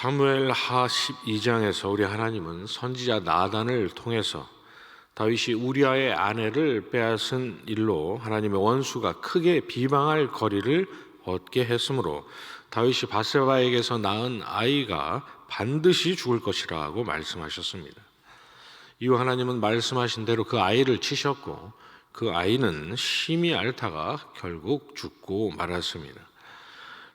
사무엘 하 12장에서 우리 하나님은 선지자 나단을 통해서 다윗이 우리아의 아내를 빼앗은 일로 하나님의 원수가 크게 비방할 거리를 얻게 했으므로 다윗이 바세바에게서 낳은 아이가 반드시 죽을 것이라고 말씀하셨습니다. 이후 하나님은 말씀하신 대로 그 아이를 치셨고 그 아이는 심히 앓다가 결국 죽고 말았습니다.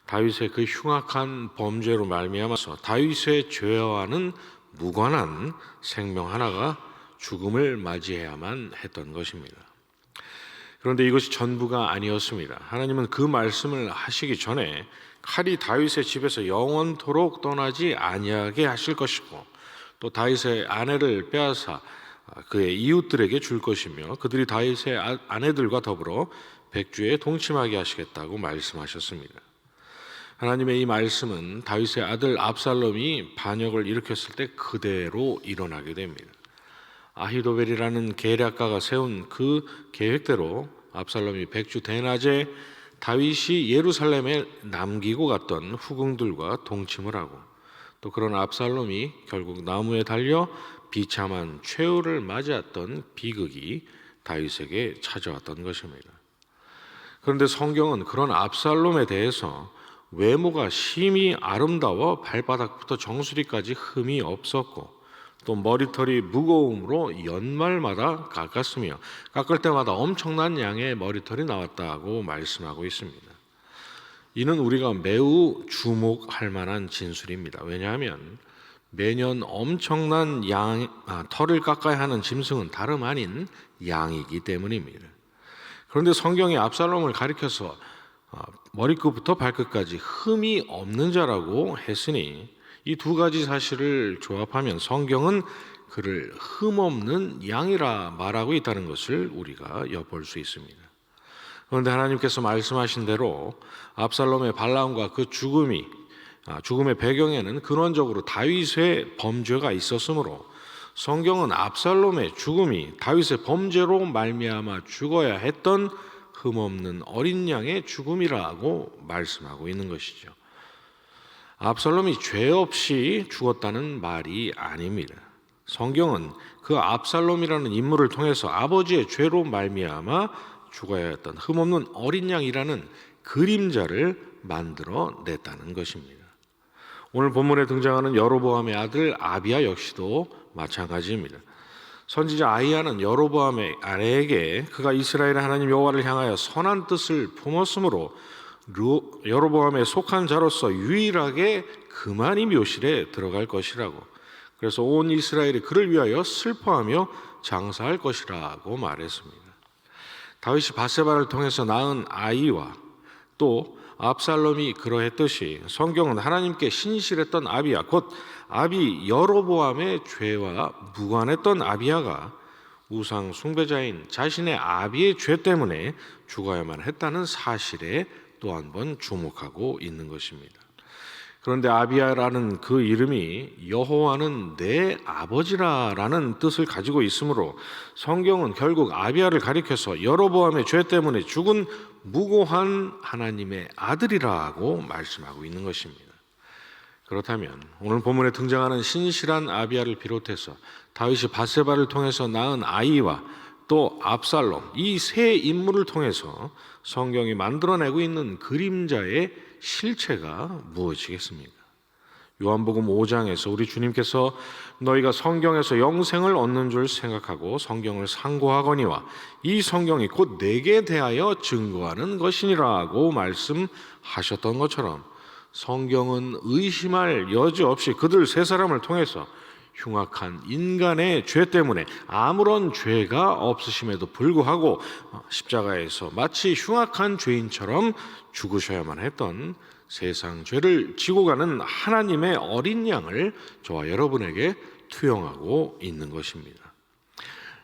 다윗의 그 흉악한 범죄로 말미암아서 다윗의 죄와는 무관한 생명 하나가 죽음을 맞이해야만 했던 것입니다. 그런데 이것이 전부가 아니었습니다. 하나님은 그 말씀을 하시기 전에 칼이 다윗의 집에서 영원토록 떠나지 아니하게 하실 것이고 또 다윗의 아내를 빼앗아 그의 이웃들에게 줄 것이며 그들이 다윗의 아- 아내들과 더불어 백주에 동침하게 하시겠다고 말씀하셨습니다. 하나님의 이 말씀은 다윗의 아들 압살롬이 반역을 일으켰을 때 그대로 일어나게 됩니다. 아히도벨이라는 계략가가 세운 그 계획대로 압살롬이 백주 대낮에 다윗이 예루살렘에 남기고 갔던 후궁들과 동침을 하고 또 그런 압살롬이 결국 나무에 달려 비참한 최후를 맞이했던 비극이 다윗에게 찾아왔던 것입니다. 그런데 성경은 그런 압살롬에 대해서 외모가 심히 아름다워 발바닥부터 정수리까지 흠이 없었고 또 머리털이 무거움으로 연말마다 깎았으며 깎을 때마다 엄청난 양의 머리털이 나왔다고 말씀하고 있습니다. 이는 우리가 매우 주목할 만한 진술입니다. 왜냐하면 매년 엄청난 양 아, 털을 깎아야 하는 짐승은 다름 아닌 양이기 때문입니다. 그런데 성경이 압살롬을 가리켜서 아, 머리끝부터 발끝까지 흠이 없는 자라고 했으니 이 두 가지 사실을 조합하면 성경은 그를 흠 없는 양이라 말하고 있다는 것을 우리가 엿볼 수 있습니다. 그런데 하나님께서 말씀하신 대로 압살롬의 반란과 그 죽음이 아, 죽음의 배경에는 근원적으로 다윗의 범죄가 있었으므로 성경은 압살롬의 죽음이 다윗의 범죄로 말미암아 죽어야 했던 흠없는 어린 양의 죽음이라고 말씀하고 있는 것이죠. 압살롬이 죄 없이 죽었다는 말이 아닙니다. 성경은 그 압살롬이라는 인물을 통해서 아버지의 죄로 말미암아 죽어야 했던 흠없는 어린 양이라는 그림자를 만들어 냈다는 것입니다. 오늘 본문에 등장하는 여로보암의 아들 아비야 역시도 마찬가지입니다. 선지자 아이야는 여로보암의 아내에게 그가 이스라엘의 하나님 여호와를 향하여 선한 뜻을 품었으므로 루- 여로보암에 속한 자로서 유일하게 그만이 묘실에 들어갈 것이라고 그래서 온 이스라엘이 그를 위하여 슬퍼하며 장사할 것이라고 말했습니다. 다윗이 바세바를 통해서 낳은 아이와 또 압살롬이 그러했듯이 성경은 하나님께 신실했던 아비야 곧 아비 여로보암의 죄와 무관했던 아비야가 우상 숭배자인 자신의 아비의 죄 때문에 죽어야만 했다는 사실에 또 한 번 주목하고 있는 것입니다. 그런데 아비야라는 그 이름이 여호와는 내 아버지라라는 뜻을 가지고 있으므로 성경은 결국 아비야를 가리켜서 여로보암의 죄 때문에 죽은 무고한 하나님의 아들이라고 말씀하고 있는 것입니다. 그렇다면 오늘 본문에 등장하는 신실한 아비야를 비롯해서 다윗이 바세바를 통해서 낳은 아이와 또 압살롬 이 세 인물을 통해서 성경이 만들어내고 있는 그림자의 실체가 무엇이겠습니까? 요한복음 5장에서 우리 주님께서 너희가 성경에서 영생을 얻는 줄 생각하고 성경을 상고하거니와 이 성경이 곧 내게 대하여 증거하는 것이니라고 말씀하셨던 것처럼 성경은 의심할 여지 없이 그들 세 사람을 통해서 흉악한 인간의 죄 때문에 아무런 죄가 없으심에도 불구하고 십자가에서 마치 흉악한 죄인처럼 죽으셔야만 했던 세상 죄를 지고 가는 하나님의 어린 양을 저와 여러분에게 투영하고 있는 것입니다.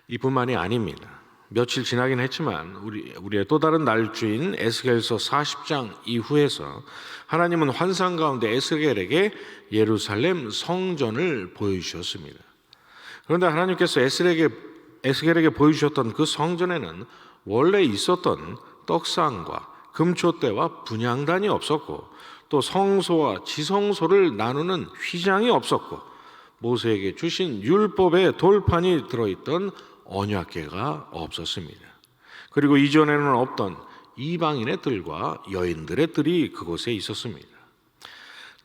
이뿐만이 아닙니다. 며칠 지나긴 했지만 우리 우리의 또 다른 날주인 에스겔서 40장 이후에서 하나님은 환상 가운데 에스겔에게 예루살렘 성전을 보여주셨습니다. 그런데 하나님께서 에스겔에게 에스겔에게 보여주셨던 그 성전에는 원래 있었던 떡상과 금초대와 분향단이 없었고 또 성소와 지성소를 나누는 휘장이 없었고 모세에게 주신 율법의 돌판이 들어있던 언약궤가 없었습니다. 그리고 이전에는 없던 이방인의 뜰과 여인들의 뜰이 그곳에 있었습니다.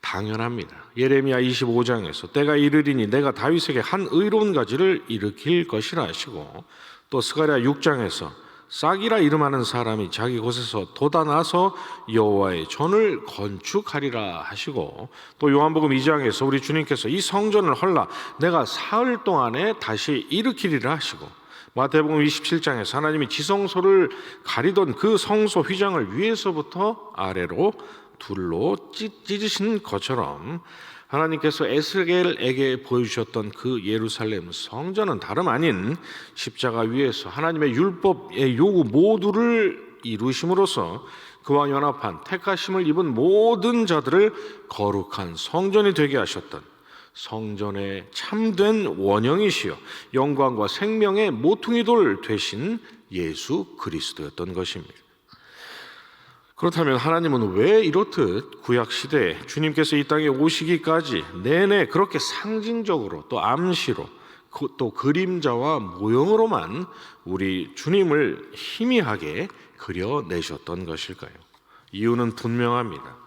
당연합니다. 예레미야 25장에서 때가 이르리니 내가 다윗에게 한 의로운 가지를 일으킬 것이라 하시고 또 스가랴 6장에서 싹이라 이름하는 사람이 자기 곳에서 돋아나서 여호와의 전을 건축하리라 하시고 또 요한복음 2장에서 우리 주님께서 이 성전을 헐라 내가 사흘 동안에 다시 일으키리라 하시고 마태복음 27장에서 하나님이 지성소를 가리던 그 성소 휘장을 위에서부터 아래로 둘로 찢- 찢으신 것처럼 하나님께서 에스겔에게 보여주셨던 그 예루살렘 성전은 다름 아닌 십자가 위에서 하나님의 율법의 요구 모두를 이루심으로써 그와 연합한 택하심을 입은 모든 자들을 거룩한 성전이 되게 하셨던 성전의 참된 원형이시여 영광과 생명의 모퉁이돌 되신 예수 그리스도였던 것입니다. 그렇다면 하나님은 왜 이렇듯 구약 시대에 주님께서 이 땅에 오시기까지 내내 그렇게 상징적으로 또 암시로 그- 또 그림자와 모형으로만 우리 주님을 희미하게 그려내셨던 것일까요? 이유는 분명합니다.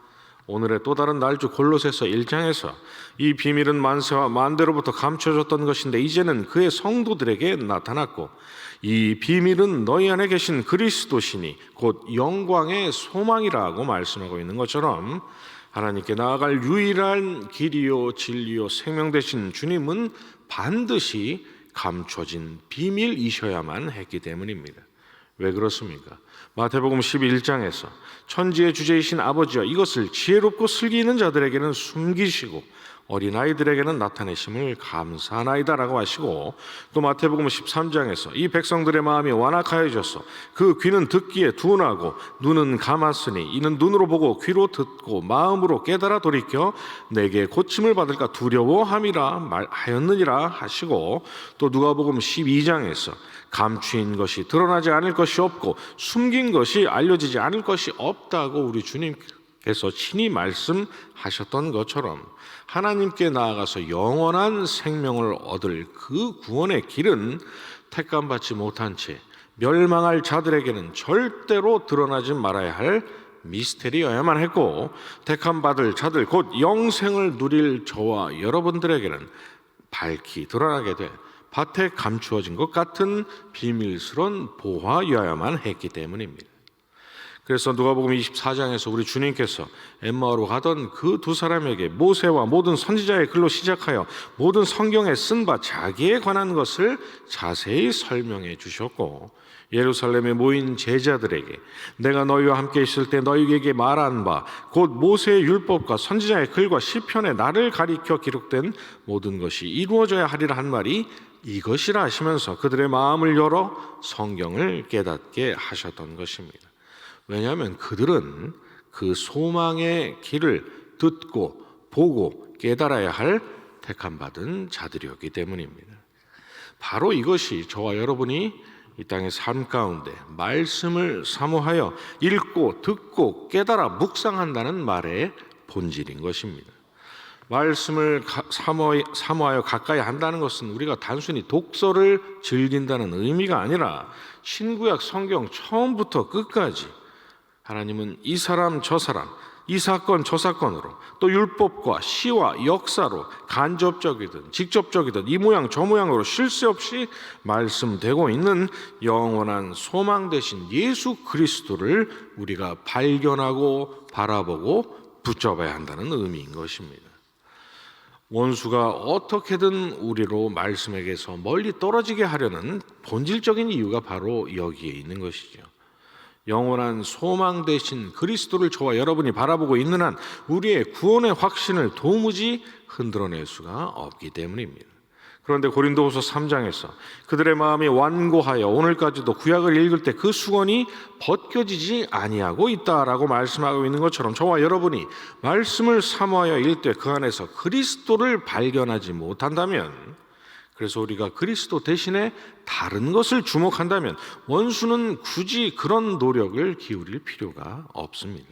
오늘의 또 다른 날주 골로새서 1장에서 이 비밀은 만세와 만대로부터 감춰졌던 것인데 이제는 그의 성도들에게 나타났고 이 비밀은 너희 안에 계신 그리스도시니 곧 영광의 소망이라고 말씀하고 있는 것처럼 하나님께 나아갈 유일한 길이요 진리요 생명 되신 주님은 반드시 감춰진 비밀이셔야만 했기 때문입니다. 왜 그렇습니까? 마태복음 11장에서 천지의 주제이신 아버지와 이것을 지혜롭고 슬기 있는 자들에게는 숨기시고 어린아이들에게는 나타내심을 감사하나이다라고 하시고 또 마태복음 13장에서 이 백성들의 마음이 완악하여져서 그 귀는 듣기에 둔하고 눈은 감았으니 이는 눈으로 보고 귀로 듣고 마음으로 깨달아 돌이켜 내게 고침을 받을까 두려워함이라 말하였느니라 하시고 또 누가복음 12장에서 감추인 것이 드러나지 않을 것이 없고 숨긴 것이 알려지지 않을 것이 없다고 우리 주님 께서 친히 말씀하셨던 것처럼 하나님께 나아가서 영원한 생명을 얻을 그 구원의 길은 택감 받지 못한 채 멸망할 자들에게는 절대로 드러나지 말아야 할 미스테리여야만 했고 택함 받을 자들 곧 영생을 누릴 저와 여러분들에게는 밝히 드러나게 돼 밭에 감추어진 것 같은 비밀스러운 보화여야만 했기 때문입니다. 그래서 누가복음 24장에서 우리 주님께서 엠마오로 가던 그 두 사람에게 모세와 모든 선지자의 글로 시작하여 모든 성경에 쓴 바 자기에 관한 것을 자세히 설명해 주셨고 예루살렘에 모인 제자들에게 내가 너희와 함께 있을 때 너희에게 말한 바 곧 모세의 율법과 선지자의 글과 시편에 나를 가리켜 기록된 모든 것이 이루어져야 하리라 한 말이 이것이라 하시면서 그들의 마음을 열어 성경을 깨닫게 하셨던 것입니다. 왜냐하면 그들은 그 소망의 길을 듣고 보고 깨달아야 할 택함 받은 자들이었기 때문입니다. 바로 이것이 저와 여러분이 이 땅의 삶 가운데 말씀을 사모하여 읽고 듣고 깨달아 묵상한다는 말의 본질인 것입니다. 말씀을 가- 사모, 사모 하여 가까이 한다는 것은 우리가 단순히 독서를 즐긴다는 의미가 아니라 신구약 성경 처음부터 끝까지 하나님은 이 사람 저 사람 이 사건 저 사건으로 또 율법과 시와 역사로 간접적이든 직접적이든 이 모양 저 모양으로 쉴새 없이 말씀되고 있는 영원한 소망 되신 예수 그리스도를 우리가 발견하고 바라보고 붙잡아야 한다는 의미인 것입니다. 원수가 어떻게든 우리로 말씀에게서 멀리 떨어지게 하려는 본질적인 이유가 바로 여기에 있는 것이죠. 영원한 소망 되신 그리스도를 저와 여러분이 바라보고 있는 한 우리의 구원의 확신을 도무지 흔들어낼 수가 없기 때문입니다. 그런데 고린도후서 3장에서 그들의 마음이 완고하여 오늘까지도 구약을 읽을 때 그 수건이 벗겨지지 아니하고 있다라고 말씀하고 있는 것처럼 저와 여러분이 말씀을 읽을 때그 안에서 그리스도를 발견하지 못한다면 그래서 우리가 그리스도 대신에 다른 것을 주목한다면 원수는 굳이 그런 노력을 기울일 필요가 없습니다.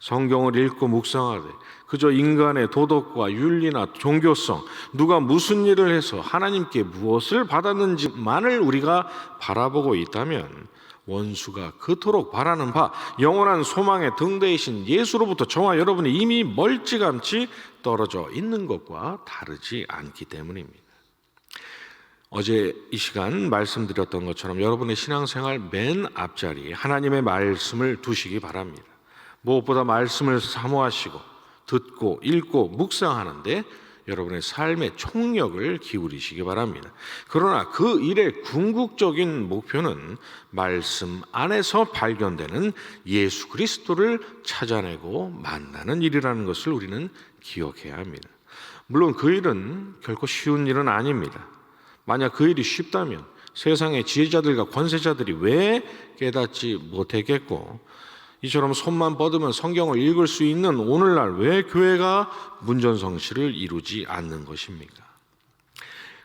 성경을 읽고 묵상하되 그저 인간의 도덕과 윤리나 종교성, 누가 무슨 일을 해서 하나님께 무엇을 받았는지만을 우리가 바라보고 있다면 원수가 그토록 바라는 바 영원한 소망의 등대이신 예수로부터 저와 여러분이 이미 멀찌감치 떨어져 있는 것과 다르지 않기 때문입니다. 어제 이 시간 말씀드렸던 것처럼 여러분의 신앙생활 맨 앞자리에 하나님의 말씀을 두시기 바랍니다. 무엇보다 말씀을 사모하시고 듣고 읽고 묵상하는데 여러분의 삶의 총력을 기울이시기 바랍니다. 그러나 그 일의 궁극적인 목표는 말씀 안에서 발견되는 예수 그리스도를 찾아내고 만나는 일이라는 것을 우리는 기억해야 합니다. 물론 그 일은 결코 쉬운 일은 아닙니다. 만약 그 일이 쉽다면 세상의 지혜자들과 권세자들이 왜 깨닫지 못했겠고 이처럼 손만 뻗으면 성경을 읽을 수 있는 오늘날 왜 교회가 문전성시를 이루지 않는 것입니까?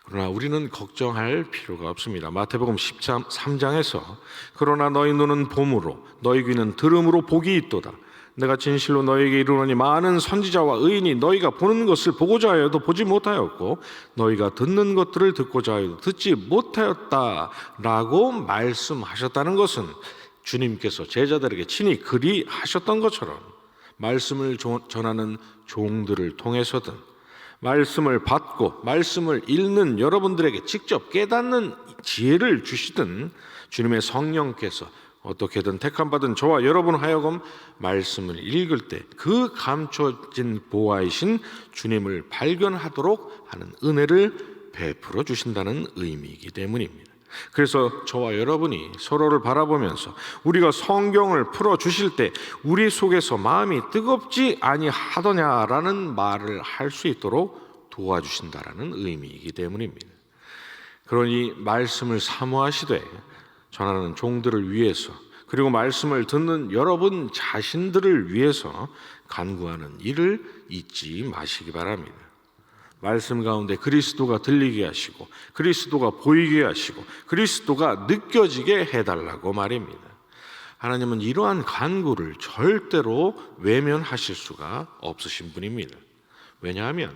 그러나 우리는 걱정할 필요가 없습니다. 마태복음 13장에서 그러나 너희 눈은 봄으로 너희 귀는 들음으로 복이 있도다. 내가 진실로 너희에게 이르노니 많은 선지자와 의인이 너희가 보는 것을 보고자 하여도 보지 못하였고 너희가 듣는 것들을 듣고자 하여도 듣지 못하였다라고 말씀하셨다는 것은 주님께서 제자들에게 친히 그리 하셨던 것처럼 말씀을 전하는 종들을 통해서든 말씀을 받고 말씀을 읽는 여러분들에게 직접 깨닫는 지혜를 주시든 주님의 성령께서 어떻게든 택함 받은 저와 여러분 하여금 말씀을 읽을 때 그 감춰진 보아이신 주님을 발견하도록 하는 은혜를 베풀어 주신다는 의미이기 때문입니다. 그래서 저와 여러분이 서로를 바라보면서 우리가 성경을 풀어 주실 때 우리 속에서 마음이 뜨겁지 아니하더냐라는 말을 할 수 있도록 도와주신다라는 의미이기 때문입니다. 그러니 말씀을 사모하시되 전하는 종들을 위해서 그리고 말씀을 듣는 여러분 자신들을 위해서 간구하는 일을 잊지 마시기 바랍니다. 말씀 가운데 그리스도가 들리게 하시고 그리스도가 보이게 하시고 그리스도가 느껴지게 해달라고 말입니다. 하나님은 이러한 간구를 절대로 외면하실 수가 없으신 분입니다. 왜냐하면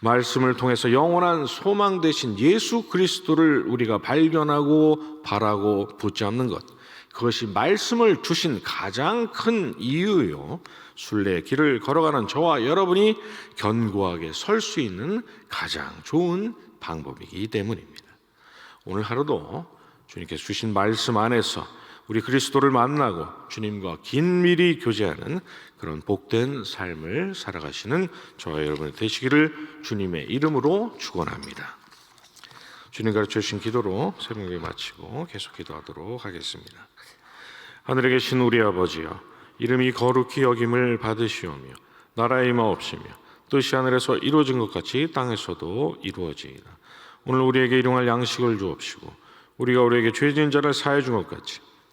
말씀을 통해서 영원한 소망 되신 예수 그리스도를 우리가 발견하고 바라고 붙잡는 것 그것이 말씀을 주신 가장 큰 이유요. 순례의 길을 걸어가는 저와 여러분이 견고하게 설 수 있는 가장 좋은 방법이기 때문입니다. 오늘 하루도 주님께서 주신 말씀 안에서 우리 그리스도를 만나고 주님과 긴밀히 교제하는 그런 복된 삶을 살아가시는 저와 여러분이 되시기를 주님의 이름으로 축원합니다. 주님 가르쳐 주신 기도로 새벽에 마치고 계속 기도하도록 하겠습니다. 하늘에 계신 우리 아버지여 이름이 거룩히 여김을 받으시오며 나라의 마옵시며 뜻이 하늘에서 이루어진 것 같이 땅에서도 이루어지이다. 오늘 우리에게 일용할 양식을 주옵시고 우리가 우리에게 죄진 자를 사해 준 것 같이